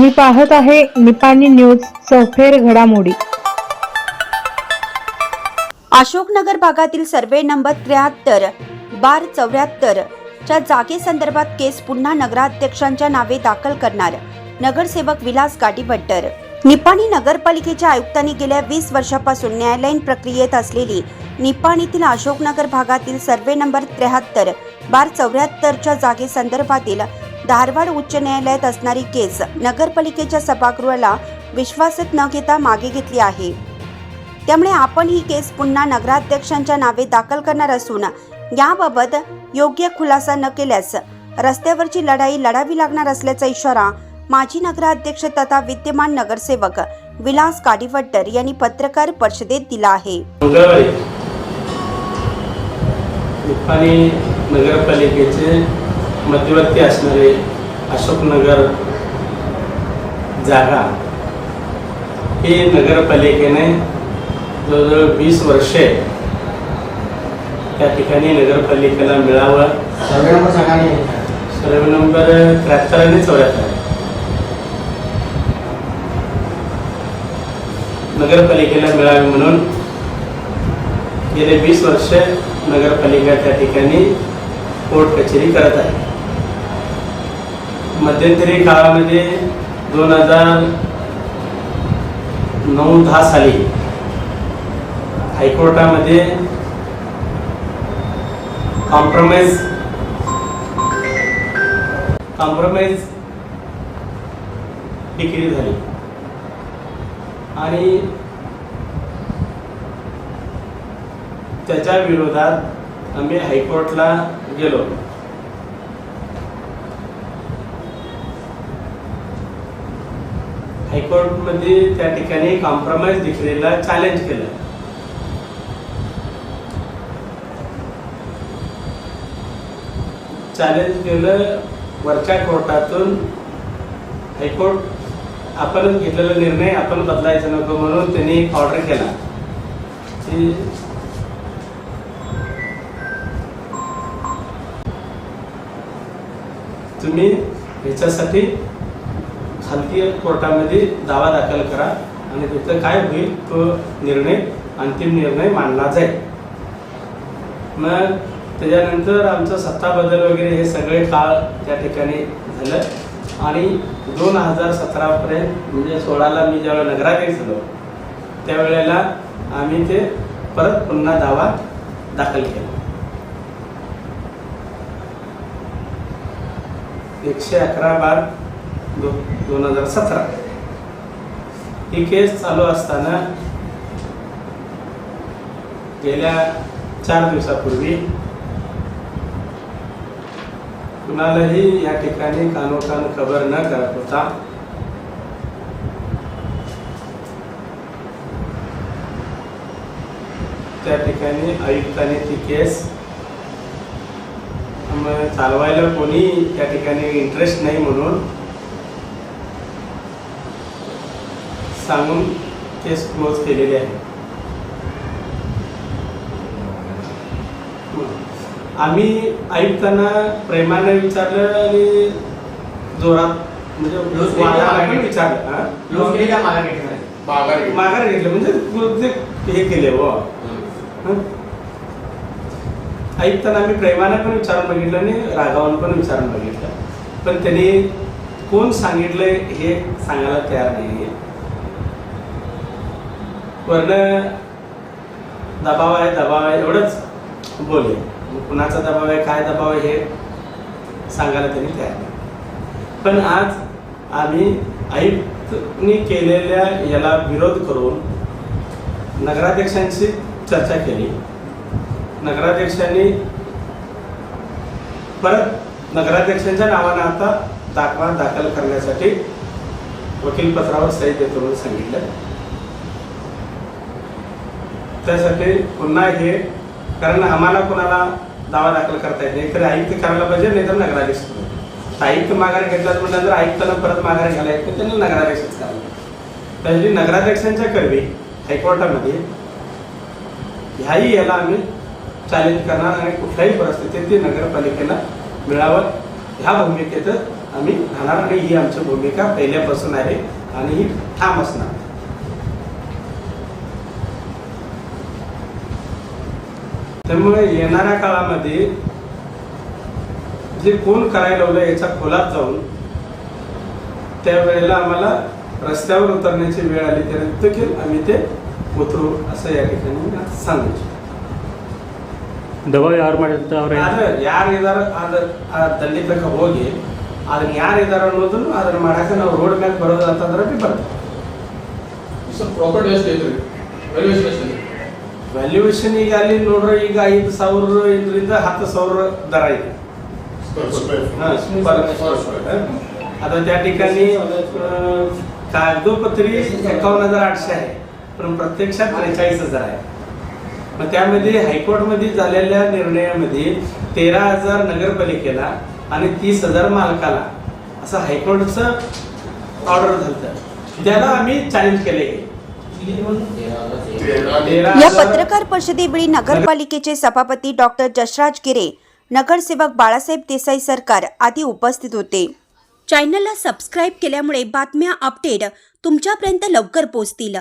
तुम्ही पाहत आहे निपाणी न्यूज चौफेर घडामोडी. अशोकनगर भागातील सर्वे नंबर त्र्याहत्तर बार चौऱ्याहत्तर च्या जागेसंदर्भात केस पुन्हा नगराध्यक्षांच्या नावे दाखल करणार नगरसेवक विलास गाडीबट्टर निपाणी नगरपालिकेच्या आयुक्तांनी गेल्या वीस वर्षापासून न्यायालयीन प्रक्रियेत असलेली निपाणीतील अशोकनगर भागातील सर्वे नंबर त्र्याहत्तर बार चौऱ्याहत्तरच्या जागेसंदर्भातील धारवाड उच्च न्यायालयात असणारी केस नगरपालिकेच्या सभागृहाला विश्वासात न घेता मागे घेतली आहे. त्यामुळे आपण ही केस पुन्हा नगराध्यक्षांच्या नावे दाखल करणार असून याबाबत योग्य खुलासा न केल्यास रस्त्यावरची लढाई लढावी लागणार असल्याचा इशारा माजी नगराध्यक्ष तथा विद्यमान नगरसेवक विलास काडिवट्टर यांनी पत्रकार परिषदेत दिला आहे. नगरपालिकेचे मध्यवर्ती असणारे अशोकनगर जागा ही नगरपालिकेने जवळजवळ वीस वर्षे त्या ठिकाणी नगरपालिकेला मिळावं. सर्वे नंबर सांगा सर्वे नंबर त्र्याहत्तर आणि चौऱ्याहत्तर. नगरपालिकेला मिळावे म्हणून गेले वीस वर्ष नगरपालिका त्या ठिकाणी कोर्ट कचेरी करत आहे. मध्यंतरी काळामध्ये दोन हजार नऊ दहा साली हायकोर्टामध्ये कॉम्प्रोमाइज कॉम्प्रोमाइज डिक्री झाली. आणि त्याच्या विरोधात आम्ही हायकोर्टला गेलो. हायकोर्टमध्ये त्या ठिकाणी कॉम्प्रोमाइज डिक्रीला चॅलेंज केलं. चॅलेंज केलं वरच्या कोर्टातून हायकोर्ट आपण घेतलेला निर्णय आपण बदलायचा नको म्हणून त्यांनी एक ऑर्डर केला. की तुम्ही ह्याच्यासाठी स्थानिक कोर्टामध्ये दावा दाखल करा आणि तिथं काय होईल तो निर्णय अंतिम निर्णय मानला जाईल. मग त्याच्यानंतर आमचं सत्ता बदल वगैरे हे सगळे काळ त्या ठिकाणी झालं. आणि दोन हजार सतरापर्यंत म्हणजे सोळाला मी ज्यावेळेला नगराध्यक्ष झालो त्यावेळेला आम्ही ते परत पुन्हा दावा दाखल केला. एकशे अकरा बार दो दोन हजार सतरा. ही केस चालू असताना गेल्या चार दिवसापूर्वी कुणालाही या ठिकाणी कानोकान खबर न करत होता त्या ठिकाणी आयुक्ताने ती केस मग चालवायला कोणी त्या ठिकाणी इंटरेस्ट नाही म्हणून सांगून केस क्लोज केलेली आहे. आम्ही आयुक्तांना प्रेमाने विचारलं आणि जोरात म्हणजे का? विचारलं. माघार घेतली माघार म्हणजे हे केले हो. हं? आयुक्तांना आम्ही प्रेमाने पण विचारून बघितलं आणि रागावून पण विचारून बघितलं. पण त्यांनी कोण सांगितलंय हे सांगायला तयार नाही वरनं दबाव आहे दबाव आहे एवढंच बोलले कुणाचा दबाव आहे काय दबाव आहे हे सांगायला त्यांनी तयार पण आज आम्ही आयुक्तनी केलेल्या याला विरोध करून नगराध्यक्षांशी चर्चा केली. नगराध्यक्षांनी परत नगराध्यक्षांच्या नावानं आता दाखवा दाखल करण्यासाठी वकीलपत्रावर सही देतो म्हणून सांगितलं. त्यासाठी पुन्हा हे कारण आम्हाला कोणाला दावा दाखल करता येत नाही. तर आयुक्त करायला पाहिजे नाही तर नगराधीश आयुक्त माघार घेतलाच म्हटल्यानंतर आयुक्ताला परत माघार घ्यायला येत नाही, त्यांनी नगराध्यक्षच करायला त्यासाठी नगराध्यक्षांच्या करवी हायकोर्टामध्ये ह्याही याला आम्ही चॅलेंज करणार आणि कुठल्याही परिस्थितीत ते नगरपालिकेला मिळावं. ह्या भूमिकेत आम्ही राहणार आणि ही आमची भूमिका पहिल्यापासून आहे आणि ही ठाम असणार. त्यामुळे येणाऱ्या काळामध्ये जे कोण करायला लावलं याच्या खोलात जाऊन त्यावेळेला आम्हाला रस्त्यावर उतरण्याची वेळ आली तर देखील आम्ही ते उतरू असं या ठिकाणी सांगू इच्छितो. ದವಾ ಯಾರು ಮಾಡಿರ್ತಾವ್ರೆ ಆದ್ರೆ ಯಾರು ಇದಾರ ಅದ ಆ ದಲಿತಕ್ಕೆ ಹೋಗಿ ಅದನ್ನ ಯಾರು ಇದಾರ ಅನ್ನೋದನ್ನು ಅದನ್ನ ಮಾಡಕ್ಕೆ ನಾವು ರೋಡ್ ಮ್ಯಾಗ ಬರೋದು ಅಂತಂದ್ರೆ ಬಿ ಬರ್ತದೆ ಸರ್ ಪ್ರಾಪರ್ಟಿ ಎಷ್ಟು ಐತ್ರಿ ವ್ಯಾಲ್ಯೂಯೇಷನ್ ಎಷ್ಟು ಐತ್ರಿ ವ್ಯಾಲ್ಯೂಯೇಷನ್ ಈಗ ಅಲ್ಲಿ ನೋಡ್ರಿ ಈಗ ಐದು ಸಾವಿರ ಇದರಿಂದ ಹತ್ತು ಸಾವಿರ ದರ ಇದೆ हा, per square foot. आता त्या ठिकाणी अं, कागदोपत्री एकावन्न हजार आठशे आहे पण प्रत्यक्षात त्रेचाळीस हजार आहे मग त्यामध्ये हायकोर्टमध्ये झालेल्या निर्णयामध्ये तेरा हजार नगरपालिकेला आणि तीस हजार मालकाला असं हायकोर्टचं ऑर्डर झालं त्याला आम्ही चॅलेंज केले तेरा या पत्रकार परिषदेवेळी नगरपालिकेचे सभापती डॉक्टर जसराज गिरे नगरसेवक बाळासाहेब देसाई सरकार आदी उपस्थित होते. चॅनलला सबस्क्राईब केल्यामुळे बातम्या अपडेट तुमच्यापर्यंत लवकर पोहोचतील.